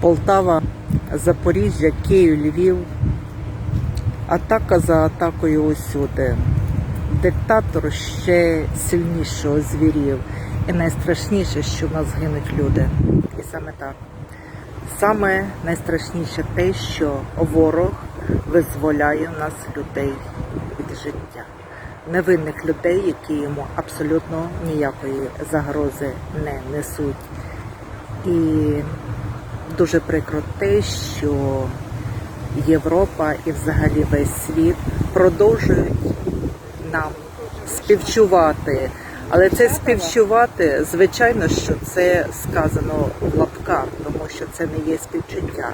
Полтава, Запоріжжя, Київ, Львів. Атака за атакою усюди. Диктатор ще сильнішого звірів. І найстрашніше, що в нас гинуть люди. І саме так. Саме найстрашніше те, що ворог визволяє в нас людей від життя. Невинних людей, які йому абсолютно ніякої загрози не несуть. І дуже прикро те, що Європа і взагалі весь світ продовжують нам співчувати. Але це співчувати, звичайно, що це сказано в лапках, тому що це не є співчуття.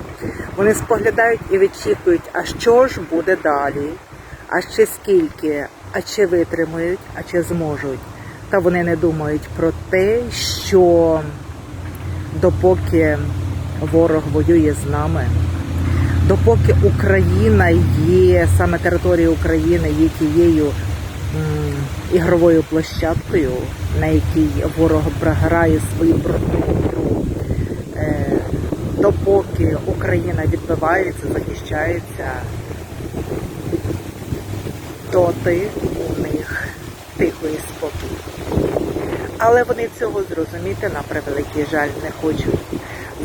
Вони споглядають і вичікують, а що ж буде далі, а ще скільки, а чи витримають, а чи зможуть. Та вони не думають про те, що допоки ворог воює з нами, допоки Україна є, саме територія України є тією ігровою площадкою, на якій ворог грає свою брудну гру, е, допоки Україна відбивається, захищається, доти у них тихо і спокій. Але вони цього зрозуміти на превеликий жаль не хочуть.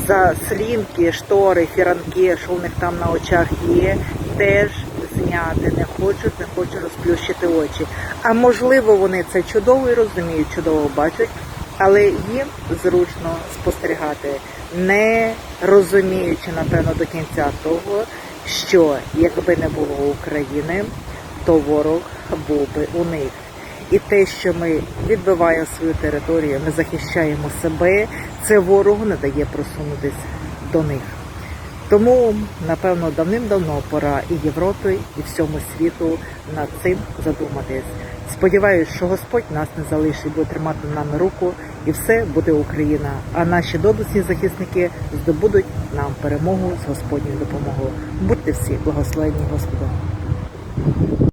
За слінки, штори, фіранки, що в них там на очах є, теж зняти не хочуть, не хочуть розплющити очі. А можливо, вони це чудово і розуміють, чудово бачать, але їм зручно спостерігати, не розуміючи, напевно, до кінця того, що якби не було України, то ворог був би у них. І те, що ми відбиваємо свою територію, ми захищаємо себе, це ворогу не дає просунутися до них. Тому, напевно, давним-давно пора і Європі, і всьому світу над цим задуматись. Сподіваюсь, що Господь нас не залишить, буде тримати нами руку, і все буде Україна. А наші доблесні захисники здобудуть нам перемогу з Господньою допомогою. Будьте всі благословені Господом.